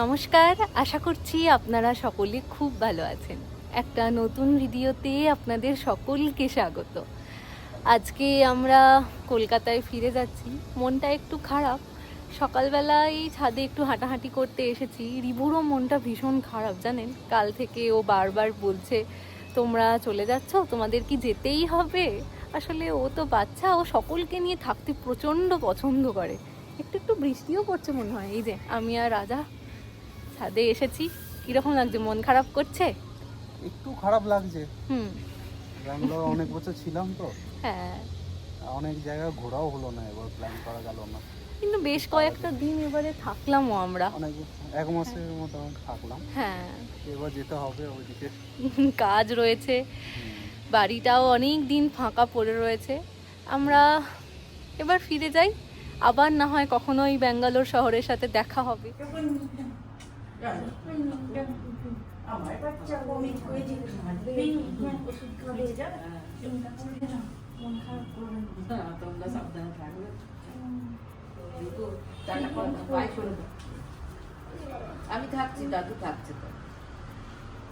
নমস্কার, আশা করছি আপনারা সকলে খুব ভালো আছেন। একটা নতুন ভিডিওতে আপনাদের সকলকে স্বাগত। আজকে আমরা কলকাতায় ফিরে যাচ্ছি। মনটা একটু খারাপ। সকালবেলায় ছাদে একটু হাঁটাহাঁটি করতে এসেছি। রিভুরও মনটা ভীষণ খারাপ, জানেন? কাল থেকে ও বারবার বলছে, তোমরা চলে যাচ্ছ? তোমাদের কি যেতেই হবে? আসলে ও তো বাচ্চা, ও সকলকে নিয়ে থাকতে প্রচণ্ড পছন্দ করে। একটু একটু বৃষ্টিও পড়ছে মনে হয়। এই যে, আমি আর রাজা ছাদে এসেছি। কীরকম লাগছে? মন খারাপ করছে? একটু খারাপ লাগছে। হুম। ব্যাঙ্গালোর অনেক বছর ছিলাম তো। হ্যাঁ। অনেক জায়গা ঘোরাও হলো না এবার প্ল্যান করা গেল না। কিন্তু বেশ কয়েকটা দিন এবারে থাকলামও আমরা। অনেক এক মাসের মতো থাকলাম। হ্যাঁ। এবার যেতে হবে ওইদিকে। কাজ রয়েছে। বাড়িটাও অনেক দিন ফাঁকা পড়ে রয়েছে। আমরা এবার ফিরে যাই। আবার না হয় কখনো ব্যাঙ্গালোর শহরের সাথে দেখা হবে। আমার বাচ্চা বমি করে জিজ্ঞেস ওষুধ খাবে চিন্তা না মন খারাপ হ্যাঁ, তোমরা সাবধানে থাকবে। আমি থাকছি দাদু থাকছে তো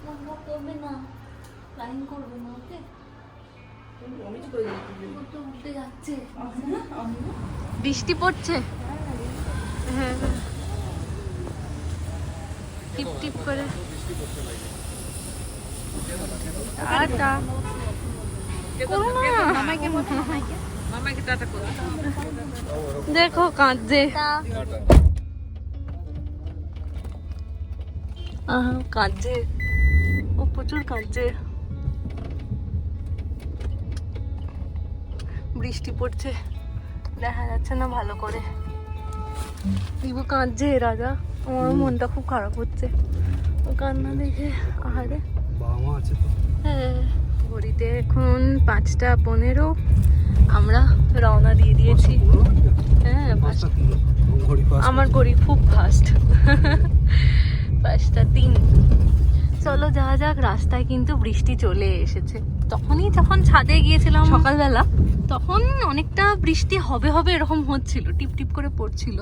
মন করবে না লাইন করবে না ওকে অমিত করে দিচ্ছি। তো যাচ্ছে আমি না, আমি না। বৃষ্টি পড়ছে হ্যাঁ টিপ টিপ করে। টাটা। করো না। মামাইকে বলো, মামাইকে। মামাইকে টাটা করো। দেখো কাঁদছে। আহ কাঁদছে। ও প্রচুর কাঁদছে। বৃষ্টি পড়ছে। দেখা যাচ্ছে না ভালো করে। দিবু কাঁদছে রাজা। আমার মনটা খুব খারাপ হচ্ছে। ও কান্না দেখে আহারে। বাবা মা আছে তো। হ্যাঁ ঘড়িতে এখন পাঁচটা পনেরো। আমরা রওনা দিয়ে দিয়েছি। হ্যাঁ আমার ঘড়ি খুব ফাস্ট পাঁচটা তিন। চলো যাওয়া যাক রাস্তায় কিন্তু বৃষ্টি চলে এসেছে। তখনই যখন ছাদে গিয়েছিলাম সকালবেলা? তখন অনেকটা বৃষ্টি হবে হবে এরকম হচ্ছিল টিপ টিপ করে পড়ছিল।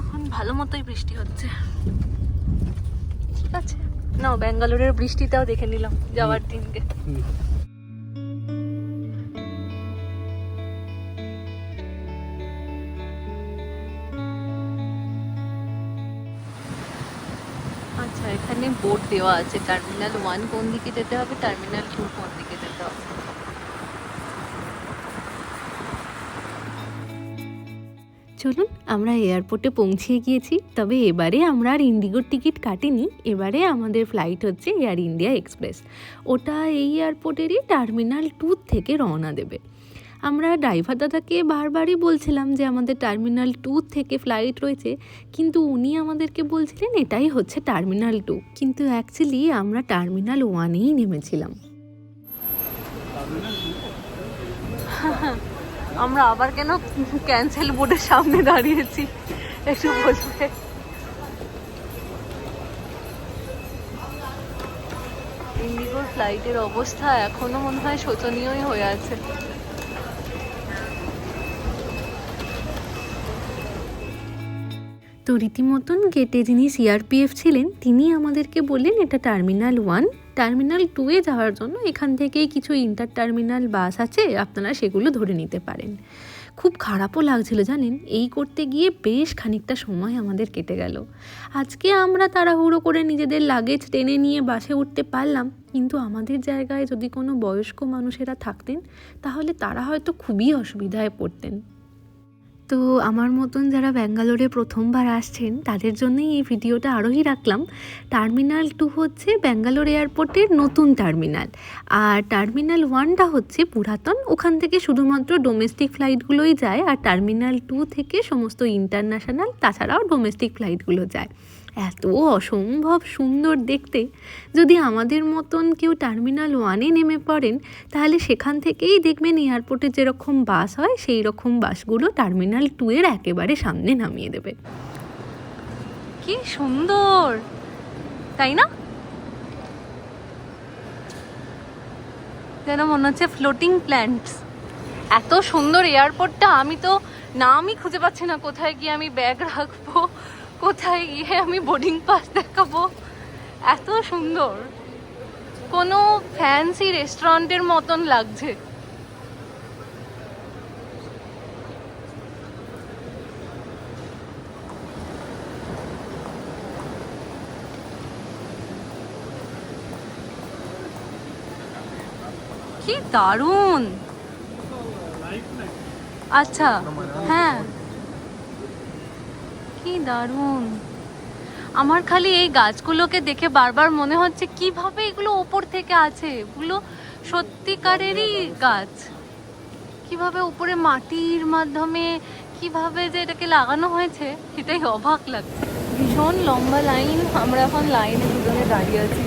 এখন ভালো মতোই বৃষ্টি হচ্ছে। ঠিক আছে। না ব্যাঙ্গালোরের বৃষ্টিটাও দেখে নিলাম যাওয়ার দিনকে। আচ্ছা এখানে বোর্ড দেওয়া আছে। টার্মিনাল ওয়ান কোন দিকে যেতে হবে? টার্মিনাল টু কোন দিকে যেতে হবে? চলুন, আমরা এয়ারপোর্টে পৌঁছিয়ে গিয়েছি। তবে এবারে আমরা আর ইন্ডিগোর টিকিট কাটিনি। এবারে আমাদের ফ্লাইট হচ্ছে এয়ার ইন্ডিয়া এক্সপ্রেস। ওটা এই এয়ারপোর্টেরই টার্মিনাল টু থেকে রওনা দেবে। আমরা ড্রাইভার দাদাকে বারবারই বলছিলাম যে আমাদের টার্মিনাল টু থেকে ফ্লাইট রয়েছে। কিন্তু উনি আমাদেরকে বলছিলেন, এটাই হচ্ছে টার্মিনাল টু। কিন্তু অ্যাকচুয়ালি আমরা টার্মিনাল ওয়ানেই নেমেছিলাম। আমরা আবার কেন ক্যান্সেল বোর্ডের সামনে দাঁড়িয়েছি? একটু বলবে ইন্ডিগোর ফ্লাইটের অবস্থা এখনও মনে হয় শোচনীয়ই হয়ে আছে। তো রীতিমতন গেটে যিনি সিআরপিএফ ছিলেন, তিনি আমাদেরকে বললেন, এটা টার্মিনাল ওয়ান। টার্মিনাল টুয়ে যাওয়ার জন্য এখান থেকেই কিছু ইন্টার টার্মিনাল বাস আছে, আপনারা সেগুলো ধরে নিতে পারেন। খুব খারাপও লাগছিল, জানেন? এই করতে গিয়ে বেশ খানিকটা সময় আমাদের কেটে গেল। আজকে আমরা তাড়াহুড়ো করে নিজেদের লাগেজ টেনে নিয়ে বাসে উঠতে পারলাম, কিন্তু আমাদের জায়গায় যদি কোনো বয়স্ক মানুষেরা থাকতেন, তাহলে তারা হয়তো খুবই অসুবিধায় পড়তেন। তো আমার মতন যারা ব্যাঙ্গালোরে প্রথমবার আসছেন, তাদের জন্যই এই ভিডিওটা আরোই রাখলাম। টার্মিনাল টু হচ্ছে ব্যাঙ্গালোর এয়ারপোর্টের নতুন টার্মিনাল। আর টার্মিনাল ওয়ানটা হচ্ছে পুরাতন, ওখান থেকে শুধুমাত্র ডোমেস্টিক ফ্লাইটগুলোই যায়, আর টার্মিনাল টু থেকে সমস্ত ইন্টারন্যাশনাল, তাছাড়াও ডোমেস্টিক ফ্লাইটগুলো যায়। এত অসম্ভব সুন্দর দেখতে। যদি আমাদের মতন কেউ টার্মিনাল ওয়ানে নেমে পড়েন, তাহলে সেখান থেকেই দেখবেন এয়ারপোর্টে যেরকম বাস হয়, সেই রকম বাসগুলো টার্মিনাল টু এর একেবারে সামনে নামিয়ে দেবে। কি সুন্দর! তাই না? যেন মনে হচ্ছে ফ্লোটিং প্ল্যান্টস এত সুন্দর এয়ারপোর্টটা, আমি তো নামই খুঁজে পাচ্ছি না, কোথায় গিয়ে আমি ব্যাগ রাখব? কোথায় গিয়ে আমি বোর্ডিং পাস দেখাবো? এত সুন্দর। কোনো ফ্যান্সি রেস্টুরেন্টের মতন লাগছে। কি দারুণ! আচ্ছা হ্যাঁ। কি দারুণ। আমার খালি এই গাছগুলোকে দেখে বারবার মনে হচ্ছে কীভাবে এগুলো ওপর থেকে আছে। এগুলো সত্যিকারেরই গাছ। কীভাবে উপরে মাটির মাধ্যমে, কীভাবে যে এটাকে লাগানো হয়েছে সেটাই অবাক লাগছে। ভীষণ লম্বা লাইন, আমরা এখন লাইনে দুজনে দাঁড়িয়ে আছি।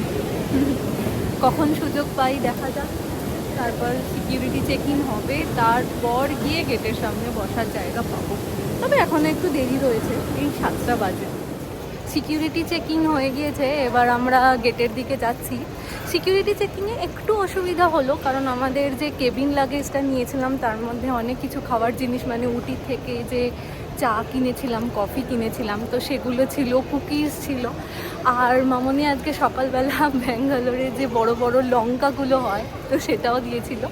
কখন সুযোগ পাই দেখা যাক। তারপর সিকিউরিটি চেক হবে, তারপর গিয়ে গেটের সামনে বসার জায়গা পাবো। তবে এখন একটু দেরি রয়েছে, এই সাতটা বাজে। সিকিউরিটি চেকিং হয়ে গিয়েছে, এবার আমরা গেটের দিকে যাচ্ছি। সিকিউরিটি চেকিংয়ে একটু অসুবিধা হলো, কারণ আমাদের যে কেবিন লাগেজটা নিয়েছিলাম, তার মধ্যে অনেক কিছু খাওয়ার জিনিস মানে উটি থেকে যে চা কিনেছিলাম কফি কিনেছিলাম, তো সেগুলো ছিল কুকিজ ছিল। আর মামনি আজকে সকালবেলা ব্যাঙ্গালোরে যে বড় বড় লঙ্কাগুলো হয়, তো সেটাও দিয়েছিল।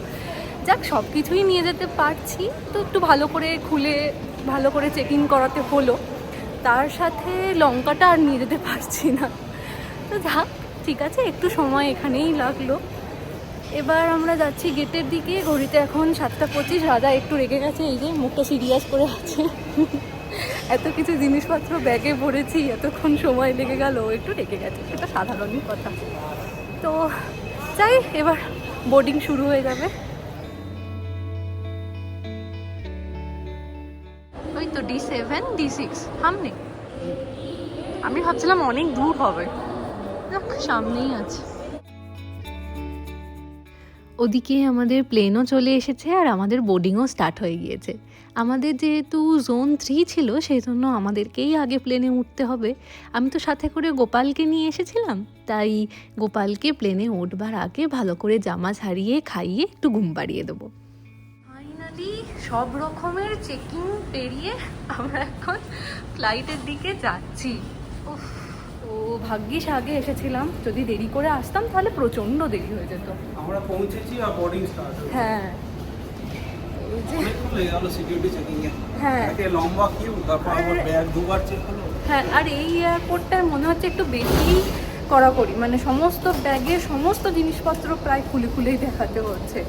যাক সব কিছুই নিয়ে যেতে পারছি, তো একটু ভালো করে খুলে ভালো করে চেক ইন করাতে হলো। তার সাথে লঙ্কাটা আর নিয়ে যেতে পারছি না। তো যাক, ঠিক আছে, একটু সময় এখানেই লাগল। এবার আমরা যাচ্ছি গেটের দিকে। ঘড়িতে এখন সাতটা পঁচিশ রাজা একটু রেগে গেছে, এই যে মুখটা সিরিয়াস করে আছে। এত কিছু জিনিসপত্র ব্যাগে ভরেছি, এতক্ষণ সময় লেগে গেল একটু রেগে গেছে, সেটা সাধারণই কথা। তো যাই, এবার বোর্ডিং শুরু হয়ে যাবে। ডি সেভেন ডি সিক্স সামনে আমি ভাবছিলাম অনেক দূর হবে। সামনেই আছে। ওদিকে আমাদের প্লেনও চলে এসেছে আর আমাদের বোর্ডিংও স্টার্ট হয়ে গিয়েছে। আমাদের যেহেতু জোন থ্রি ছিল সেই জন্য আমাদেরকেই আগে প্লেনে উঠতে হবে। আমি তো সাথে করে গোপালকে নিয়ে এসেছিলাম, তাই গোপালকে প্লেনে উঠবার আগে ভালো করে জামা ছাড়িয়ে খাইয়ে একটু ঘুম পাড়িয়ে দেবো। ফাইনালি সব রকমের চেকিং পেরিয়ে আমরা এখন ফ্লাইটের দিকে যাচ্ছি। উফ, তো ভাগ্যিস আগে এসেছিলাম। যদি দেরি করে আসতাম তাহলে প্রচণ্ড দেরি হয়ে যেত। আমরা পৌঁছেছি আর বোর্ডিং স্টার্ট হ্যাঁ এ। হ্যাঁ। একে লম্বা কিউ তারপর আবার ব্যাগ দুবার চেক হলো। হ্যাঁ আর এই এয়ারপোর্টটায় মনে হচ্ছে একটু বেশি মানে সমস্ত ব্যাগের সমস্ত জিনিসপত্র প্রায় খুলে খুলেই দেখাতে হচ্ছে।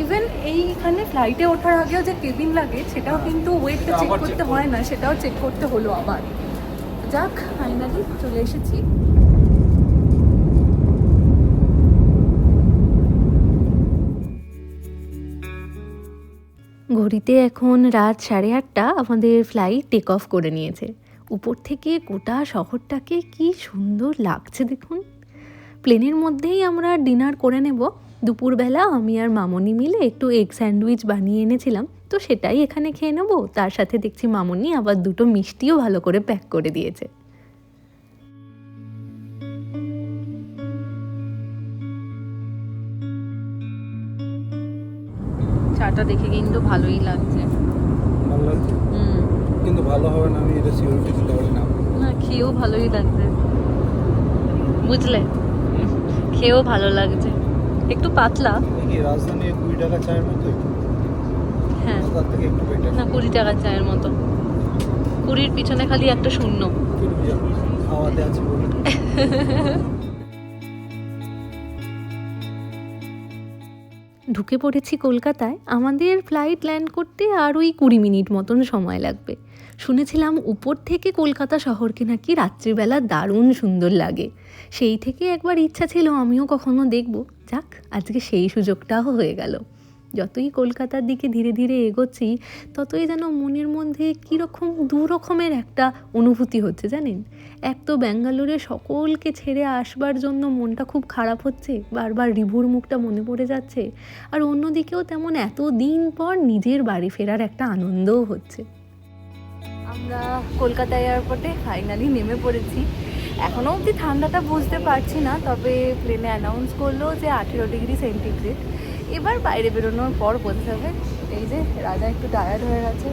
ইভেন এইখানে ফ্লাইটে ওঠার আগেও যে কেবিন লাগে সেটাও কিন্তু ওয়েটটা চেক করতে হয় না সেটাও চেক করতে হলো আবার। যাক ফাইনালি চলে এসেছি। ঘড়িতে এখন রাত সাড়ে আটটা আমাদের ফ্লাইট টেক অফ করে নিয়েছে। উপর থেকে গোটা শহরটাকে কি সুন্দর লাগছে দেখুন। প্লেনের মধ্যেই আমরা ডিনার করে নেব। দুপুরবেলা আমি আর মামনি মিলে একটু এগ স্যান্ডউইচ বানিয়ে এনেছিলাম তো সেটাই এখানে খেয়ে নেব। তার সাথে দেখছি মামনি আবার দুটো মিষ্টিও ভালো করে প্যাক করে দিয়েছে। চাটা দেখে কিন্তু ভালোই লাগছে। হুম। কিন্তু ভালো হবে না আমি এটা সিকিউরিটি দিতে পারি না। না খেয়েও ভালোই লাগছে। বুঝলে? খেয়েও ভালো লাগছে। একটু পাতলা। কি রাজধানী কুড়ি টাকা চায়ের মতো হ্যাঁ। না কুড়ি টাকার চায়ের মতো। কুড়ির পিছনে খালি একটা শূন্য। ঢুকে পড়েছি কলকাতায়। আমাদের ফ্লাইট ল্যান্ড করতে আর ওই কুড়ি মিনিট মতন সময় লাগবে। শুনেছিলাম উপর থেকে কলকাতা শহরকে নাকি রাত্রিবেলা দারুণ সুন্দর লাগে। সেই থেকে একবার ইচ্ছা ছিল আমিও কখনো দেখব। যাক, আজকে সেই সুযোগটাও হয়ে গেল। যতই কলকাতার দিকে ধীরে ধীরে এগোচ্ছি, ততই যেন মনের মধ্যে কীরকম দু রকমের একটা অনুভূতি হচ্ছে, জানেন? এক তো ব্যাঙ্গালোরে সকলকে ছেড়ে আসবার জন্য মনটা খুব খারাপ হচ্ছে, বারবার রিভুর মুখটা মনে পড়ে যাচ্ছে, আর অন্যদিকেও তেমন এত দিন পর নিজের বাড়ি ফেরার একটা আনন্দও হচ্ছে। আমরা কলকাতা এয়ারপোর্টে ফাইনালি নেমে পড়েছি। এখনও অবধি ঠান্ডাটা বুঝতে পারছি না, তবে প্লেনে অ্যানাউন্স করল যে আঠেরো ডিগ্রি সেন্টিগ্রেড এবার বাইরে বেরোনোর পর বলতে হবে, এই যে রাজা একটু টায়ার্ড হয়ে গেছে।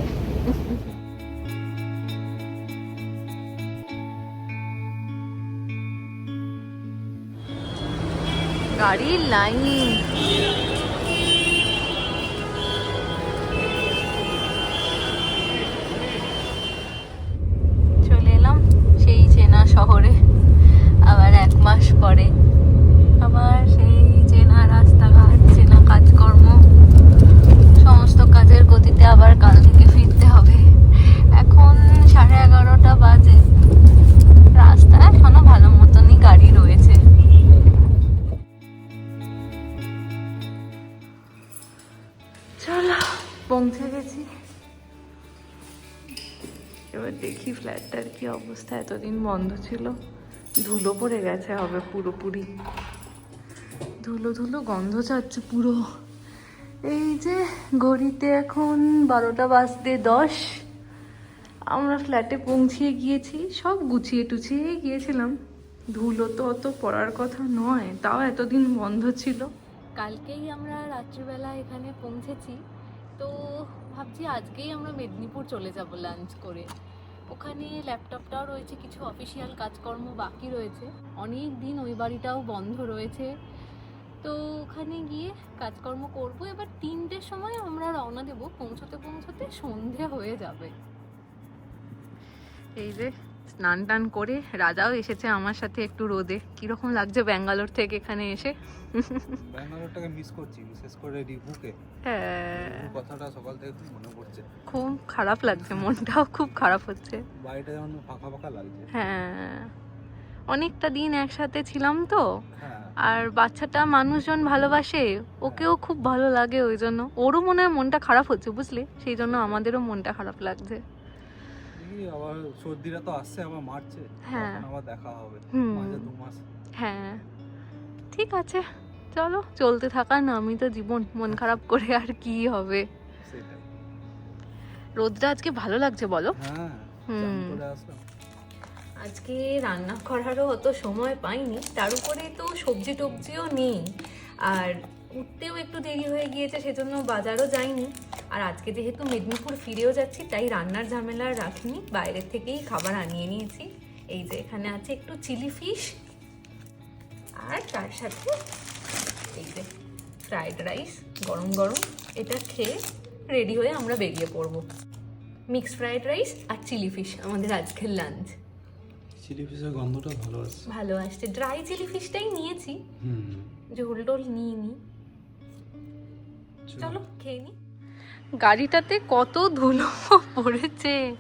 গাড়ির লাইন পৌঁছে গেছি। এবার দেখি ফ্ল্যাটটার কি অবস্থা। এতদিন বন্ধ ছিল। ধুলো পড়ে গেছে হবে পুরোপুরি। ধুলো ধুলো গন্ধ ছাড়ছে পুরো। এই যে ঘড়িতে এখন বারোটা বাজতে দশ। আমরা ফ্ল্যাটে পৌঁছিয়ে গিয়েছি, সব গুছিয়ে টুছিয়ে গিয়েছিলাম। ধুলো তো অত পড়ার কথা নয়, তাও এতদিন বন্ধ ছিল। কালকেই আমরা রাত্রিবেলা এখানে পৌঁছেছি। তো ভাবছি আজকেই আমরা মেদিনীপুর চলে যাব লাঞ্চ করে। ওখানে ল্যাপটপটাও রয়েছে, কিছু অফিসিয়াল কাজকর্ম বাকি রয়েছে। অনেক দিন ওই বাড়িটাও বন্ধ রয়েছে। তো ওখানে গিয়ে কাজকর্ম করব। এবার তিনটের সময় আমরা রওনা দেব। পৌঁছতে পৌঁছতে সন্ধে হয়ে যাবে। এই যে স্নান টান করে রাজাও এসেছে আমার সাথে একটু রোদে। কীরকম লাগছে ব্যাঙ্গালোর থেকে এখানে এসে? ব্যাঙ্গালোরটাকে মিস করছি বিশেষ করে রিভুকে। হ্যাঁ। কথাটা সকাল থেকে খুব মনে পড়ছে। খুব খারাপ লাগছে মনটাও খুব খারাপ হচ্ছে। বাড়িটা যেমন ফাঁকা ফাঁকা লাগছে। হ্যাঁ। অনেকটা দিন একসাথে ছিলাম তো। হ্যাঁ। আর বাচ্চাটা মানুষজন ভালোবাসে ওকেও খুব ভালো লাগে ওই জন্য। ওরও মনে হয় মনটা খারাপ হচ্ছে বুঝলি? সেই জন্য আমাদেরও মনটা খারাপ লাগছে। আবার সর্দিরা তো আসছে আবার মারছে। হ্যাঁ। আবার দেখা হবে মাঝে দু মাস। হ্যাঁ। ঠিক আছে চলো চলতে থাকা নামই তো জীবন মন খারাপ করে আর কি হবে? রোদটা আজকে ভালো লাগছে বলো? হ্যাঁ আজকে রান্না করারও অত সময় পাইনি তার উপরে তো সবজি টবজিও নেই। আর উঠতেও একটু দেরি হয়ে গিয়েছে সেজন্য বাজারও যাইনি। আর আজকে যেহেতু মেদিনীপুর ফিরেও যাচ্ছি তাই রান্নার ঝামেলা রাখিনি। বাইরের থেকেই খাবার আনিয়ে নিয়েছি। এই যে এখানে আছে একটু চিলি ফিশ আর তার সাথে এই যে ফ্রাইড রাইস গরম গরম। এটা খেয়ে রেডি হয়ে আমরা বেরিয়ে পড়ব। মিক্সড ফ্রাইড রাইস আর চিলি ফিশ আমাদের আজকের লাঞ্চ। চিলি ফিশের গন্ধটা ভালো আছে ভালো আসছে। ড্রাই চিলি ফিশটাই নিয়েছি। হুম। ঝোল টোল নিয়ে নি চলো খেয়ে নি। গাড়িটাতে কত ধুলো পড়েছে।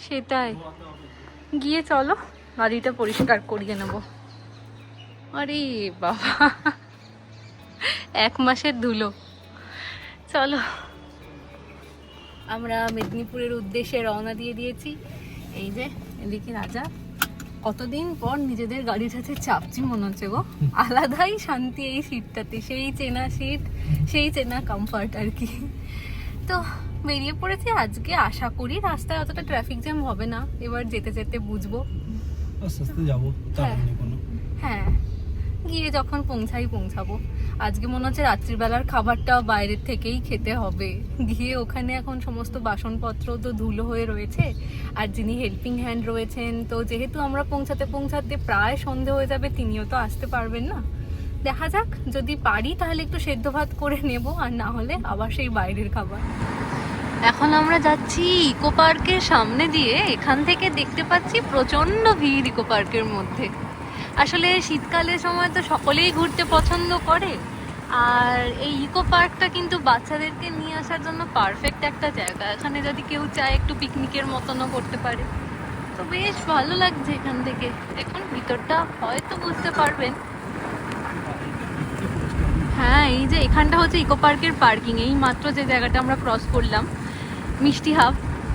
সেটাই। গিয়ে চলো, গাড়িটা পরিষ্কার করিয়ে নেব। আরে বাবা, এক মাসের ধুলো। চলো, আমরা মেদিনীপুরের উদ্দেশ্যে রওনা দিয়ে দিয়েছি। এই যে, এদিকে রাজা। কতদিন পর নিজেদের গাড়ির সাথে চাপছি মনে হচ্ছে গো? আলাদাই শান্তি এই সিটটাতে সেই চেনা সিট সেই চেনা কমফর্ট আর কি। তো বেরিয়ে পড়েছি আজকে আশা করি রাস্তায় অতটা ট্রাফিক জ্যাম হবে না। এবার যেতে যেতে বুঝব। আস্তে আস্তে যাব চাপ হ্যাঁ। গিয়ে যখন পৌঁছাই পৌঁছাবো। আজকে মনে হচ্ছে রাত্রিবেলার খাবারটা বাইরের থেকেই খেতে হবে। গিয়ে ওখানে এখন সমস্ত বাসনপত্র তো ধুলো হয়ে রয়েছে, আর যিনি হেল্পিং হ্যান্ড রয়েছেন, তো যেহেতু আমরা পৌঁছাতে পৌঁছাতে প্রায় সন্ধে হয়ে যাবে, তিনিও তো আসতে পারবেন না। দেখা যাক, যদি পারি তাহলে একটু সেদ্ধ ভাত করে নেব, আর না হলে আবার সেই বাইরের খাবার। এখন আমরা যাচ্ছি ইকো পার্কের সামনে দিয়ে, এখান থেকে দেখতে পাচ্ছি প্রচণ্ড ভিড় ইকো পার্কের মধ্যে। আসলে শীতকালের সময় তো সকলেই ঘুরতে পছন্দ করে। আর এই ইকো পার্কটা কিন্তু বাচ্চাদেরকে নিয়ে আসার জন্য পারফেক্ট একটা জায়গা। এখানে যদি কেউ চায় একটু পিকনিকের মতনও করতে পারে। তো বেশ ভালো লাগছে এখান থেকে। দেখুন ভিতরটা হয়তো বুঝতে পারবেন। হ্যাঁ এই যে এখানটা হচ্ছে ইকো পার্কের পার্কিং এই মাত্র যে জায়গাটা আমরা ক্রস করলাম, মিষ্টি হাফ।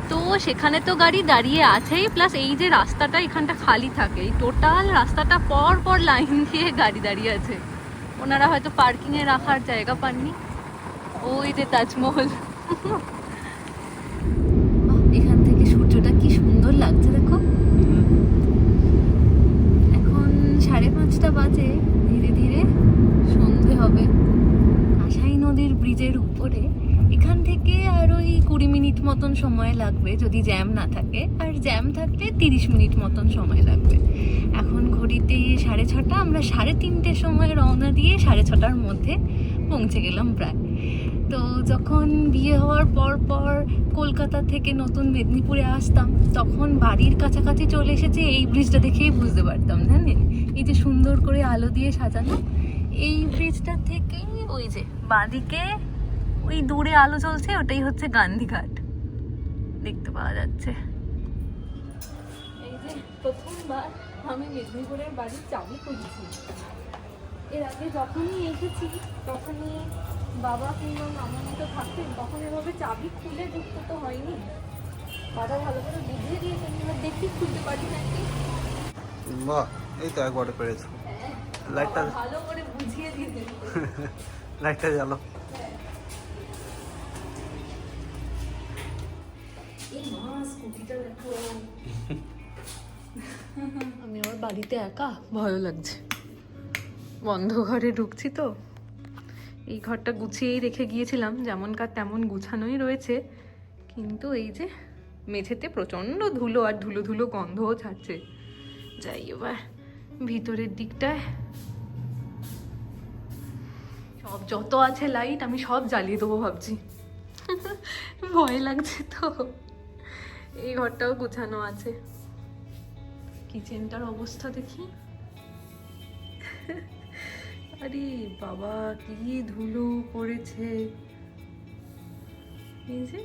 তো সেখানে তো গাড়ি দাঁড়িয়ে আছেই প্লাস এই যে রাস্তাটা এখানটা খালি থাকে। এই টোটাল রাস্তাটা পর পর লাইন দিয়ে গাড়ি দাঁড়িয়ে আছে। ওনারা হয়তো পার্কিংয়ে রাখার জায়গা পাননি। ওই যে তাজমহল। এখান থেকে সূর্যটা কি সুন্দর লাগছে, দেখো। এখন সাড়ে পাঁচটা বাজে, ধীরে ধীরে সন্ধে হবে। কাঁসাই নদীর ব্রিজের উপরে এখান থেকে আর ওই কুড়ি মিনিট মতন সময় লাগবে যদি জ্যাম না থাকে। আর জ্যাম থাকলে তিরিশ মিনিট মতন সময় লাগবে। এখন ঘড়িতে সাড়ে ছটা, আমরা সাড়ে তিনটের সময় রওনা দিয়ে সাড়ে ছটার মধ্যে পৌঁছে গেলাম প্রায়। তো যখন বিয়ে হওয়ার পর পর কলকাতা থেকে নতুন মেদিনীপুরে আসতাম, তখন বাড়ির কাছাকাছি চলে এসেছে এই ব্রিজটা দেখেই বুঝতে পারতাম, জানেন? এই যে সুন্দর করে আলো দিয়ে সাজানো, এই ব্রিজটা থেকেই ওই যে বাঁদিকে ওই দূরে আলো চলছে ওটাই হচ্ছে গান্ধীঘাট দেখতে পাওয়া যাচ্ছে। এই যে প্রথমবার আমি মেদিনীপুরের বাড়ির চাবি খুঁজছি। এর আগে যখনই এসেছি তখনই বাবা কিংবা মামা মতো থাকতেন তখন এভাবে চাবি খুলে ঢুকতে তো হয়নি। বাবা ভালো করে বুঝিয়ে দিয়েছেন এবার দেখি খুলতে পারি নাকি। বাহ এই তো একবারে পেরেছ। লাইটটা ভালো করে বুঝিয়ে দিয়েছেন। লাইটটা জ্বালো। আমি আমার বাড়িতে একা? ভয় লাগছে। বন্ধ ঘরে ঢুকছি তো। এই ঘরটা গুছিয়েই রেখে গিয়েছিলাম যেমনকার তেমন গুছানোই রয়েছে। কিন্তু এই যে মেঝেতে প্রচণ্ড ধুলো আর ধুলো ধুলো গন্ধও ছাড়ছে। যাই এবার ভিতরের দিকটায়। সব যত আছে লাইট, আমি সব জ্বালিয়ে দেবো ভাবছি। ভয় লাগছে তো। এই ঘরটাও গুছানো আছে। কিচেনটার অবস্থা দেখি। আরে বাবা কি ধুলো পড়েছে। এই যে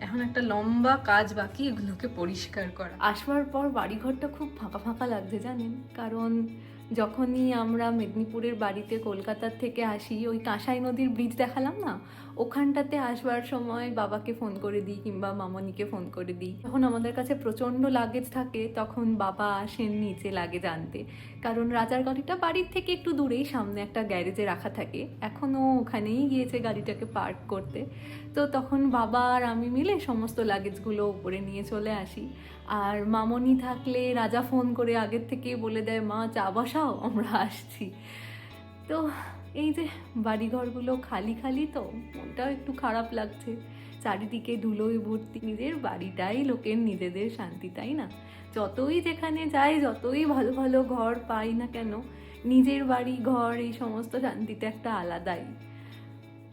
এখন একটা লম্বা কাজ বাকি এগুলোকে পরিষ্কার করা। আসবার পর বাড়িঘরটা খুব ফাঁকা ফাঁকা লাগছে জানেন? কারণ যখনই আমরা মেদিনীপুরের বাড়িতে কলকাতার থেকে আসি ওই কাঁসাই নদীর ব্রিজ দেখালাম না? ওখানটাতে আসবার সময় বাবাকে ফোন করে দিই কিংবা মামনিকে ফোন করে দিই। যখন আমাদের কাছে প্রচণ্ড লাগেজ থাকে, তখন বাবা আসেন নিচে লাগেজ আনতে। কারণ রাজার গাড়িটা বাড়ির থেকে একটু দূরেই, সামনে একটা গ্যারেজে রাখা থাকে। এখনও ওখানেই গিয়েছে গাড়িটাকে পার্ক করতে। তো তখন বাবা আর আমি মিলে সমস্ত লাগেজগুলো উপরে নিয়ে চলে আসি। আর মামনি থাকলে রাজা ফোন করে আগের থেকে বলে দেয়, মা, চা বসাও, আমরা আসছি। তো এই যে বাড়িঘরগুলো খালি খালি তো, মনটাও একটু খারাপ লাগছে। চারিদিকে ধুলোয় ভর্তি, নিজের বাড়িটাই লোকের নিজেদের শান্তি, তাই না? যতই যেখানে যাই, যতই ভালো ভালো ঘর পাই না কেন, নিজের বাড়ি, ঘর, এই সমস্ত শান্তিতে একটা আলাদাই।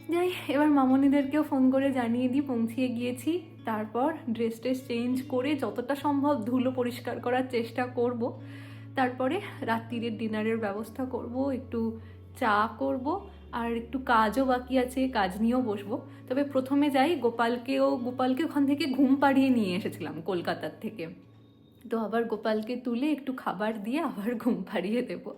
যাই, এবার মামনিদেরকেও ফোন করে জানিয়ে দিই, পৌঁছিয়ে গিয়েছি। তারপর ড্রেস ট্রেস চেঞ্জ করে যতটা সম্ভব ধুলো পরিষ্কার করার চেষ্টা করব। তারপরে রাত্রিরের ডিনারের ব্যবস্থা করব, একটু চা করব আর একটু কাজও বাকি আছে, কাজ নিয়েও বসবো। তবে প্রথমে যাই গোপালকেও, গোপালকে ওখান থেকে ঘুম পাড়িয়ে নিয়ে এসেছিলাম কলকাতার থেকে। তো আবার গোপালকে তুলে একটু খাবার দিয়ে আবার ঘুম পাড়িয়ে দেবো।